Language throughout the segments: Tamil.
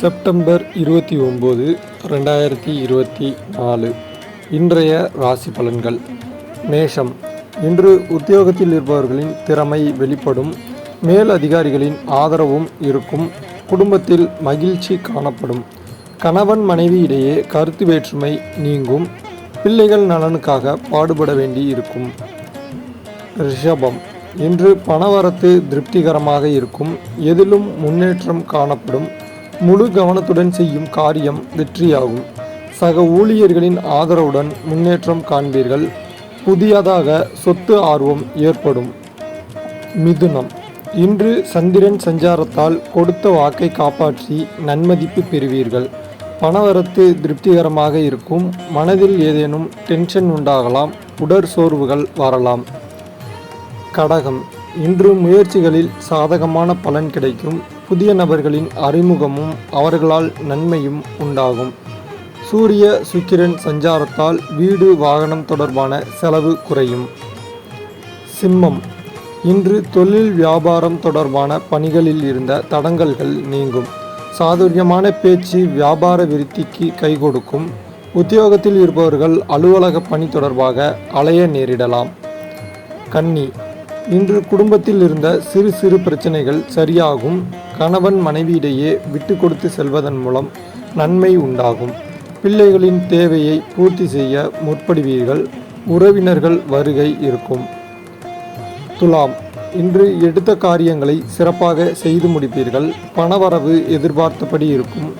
செப்டம்பர் இருபத்தி ஒம்பது ரெண்டாயிரத்தி இருபத்தி நாலு. இன்றைய ராசி பலன்கள். மேஷம். இன்று உத்தியோகத்தில் இருப்பவர்களின் திறமை வெளிப்படும். மேல் அதிகாரிகளின் ஆதரவும் இருக்கும். குடும்பத்தில் மகிழ்ச்சி காணப்படும். கணவன் மனைவி இடையே கருத்து வேற்றுமை நீங்கும். பிள்ளைகள் நலனுக்காக பாடுபட வேண்டி இருக்கும். ரிஷபம். இன்று பணவரத்து திருப்திகரமாக இருக்கும். எதிலும் முன்னேற்றம் காணப்படும். முழு கவனத்துடன் செய்யும் காரியம் வெற்றியாகும். சக ஊழியர்களின் ஆதரவுடன் முன்னேற்றம் காண்பீர்கள். புதியதாக சொத்து ஆர்வம் ஏற்படும். மிதுனம். இன்று சந்திரன் சஞ்சாரத்தால் கொடுத்த வாக்கை காப்பாற்றி நன்மதிப்பு பெறுவீர்கள். பணவரத்து திருப்திகரமாக இருக்கும். மனதில் ஏதேனும் டென்ஷன் உண்டாகலாம். உடற் சோர்வுகள் வரலாம். கடகம். இன்று முயற்சிகளில் சாதகமான பலன் கிடைக்கும். புதிய நபர்களின் அறிமுகமும் அவர்களால் நன்மையும் உண்டாகும். சூரிய சுக்கிரன் சஞ்சாரத்தால் வீடு வாகனம் தொடர்பான செலவு குறையும். சிம்மம். இன்று தொழில் வியாபாரம் தொடர்பான பணிகளில் இருந்த தடங்கல்கள் நீங்கும். சாதுரியமான பேச்சு வியாபார விருத்திக்கு கை கொடுக்கும். உத்தியோகத்தில் இருப்பவர்கள் அலுவலக பணி தொடர்பாக அலைய நேரிடலாம். கன்னி. இன்று குடும்பத்தில் இருந்த சிறு சிறு பிரச்சனைகள் சரியாகும். கணவன் மனைவியிடையே விட்டு கொடுத்து செல்வதன் மூலம் நன்மை உண்டாகும். பிள்ளைகளின் தேவையை பூர்த்தி செய்ய முற்படுவீர்கள். உறவினர்கள் வருகை இருக்கும். துலாம். இன்று எடுத்த காரியங்களை சிறப்பாக செய்து முடிப்பீர்கள். பணவரவு எதிர்பார்த்தபடி இருக்கும்.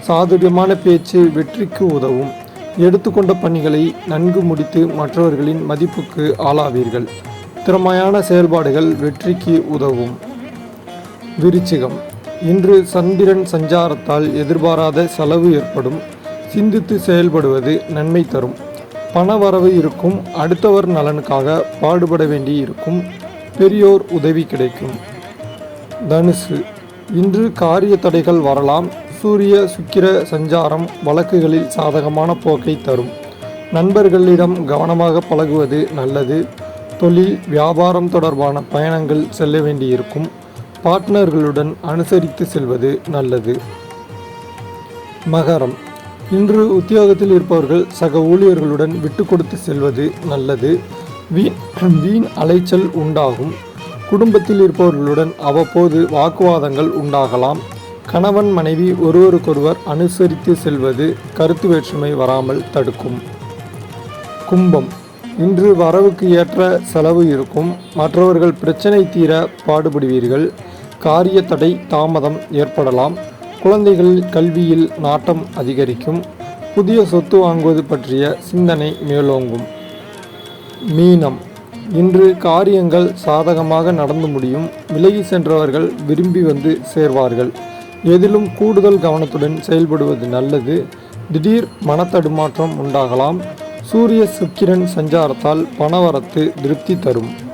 சாதுரியமான பேச்சு வெற்றிக்கு உதவும். எடுத்துக்கொண்ட பணிகளை நன்கு முடித்து மற்றவர்களின் மதிப்புக்கு ஆளாவீர்கள். திறமையான செயல்பாடுகள் வெற்றிக்கு உதவும். விருச்சிகம். இன்று சந்திரன் சஞ்சாரத்தால் எதிர்பாராத செலவு ஏற்படும். சிந்தித்து செயல்படுவது நன்மை தரும். பண வரவு இருக்கும். அடுத்தவர் நலனுக்காக பாடுபட வேண்டி இருக்கும் பெரியோர் உதவி கிடைக்கும். தனுசு. இன்று காரிய தடைகள் வரலாம். சூரிய சுக்கிர சஞ்சாரம் வழக்குகளில் சாதகமான போக்கை தரும். நண்பர்களிடம் கவனமாக பழகுவது நல்லது. தொழில் வியாபாரம் தொடர்பான பயணங்கள் செல்ல வேண்டியிருக்கும். பார்ட்னர்களுடன் அனுசரித்து செல்வது நல்லது. மகரம். இன்று உத்தியோகத்தில் இருப்பவர்கள் சக ஊழியர்களுடன் விட்டு கொடுத்து செல்வது நல்லது. வீண் வீண் அலைச்சல் உண்டாகும். குடும்பத்தில் இருப்பவர்களுடன் அவ்வப்போது வாக்குவாதங்கள் உண்டாகலாம். கணவன் மனைவி ஒருவருக்கொருவர் அனுசரித்து செல்வது கருத்து வேற்றுமை வராமல் தடுக்கும். கும்பம். இன்று வரவுக்கு ஏற்ற செலவு இருக்கும். மற்றவர்கள் பிரச்சனை தீர பாடுபடுவீர்கள். காரிய தடை தாமதம் ஏற்படலாம். குழந்தைகள் கல்வியில் நாட்டம் அதிகரிக்கும். புதிய சொத்து வாங்குவது பற்றிய சிந்தனை மேலோங்கும். மீனம். இன்று காரியங்கள் சாதகமாக நடந்து முடியும். விலகி சென்றவர்கள் விரும்பி வந்து சேர்வார்கள். எதிலும் கூடுதல் கவனத்துடன் செயல்படுவது நல்லது. திடீர் மனத்தடுமாற்றம் உண்டாகலாம். சூரிய சுக்கிரன் சஞ்சாரத்தால் பணவரத்து திருப்தி தரும்.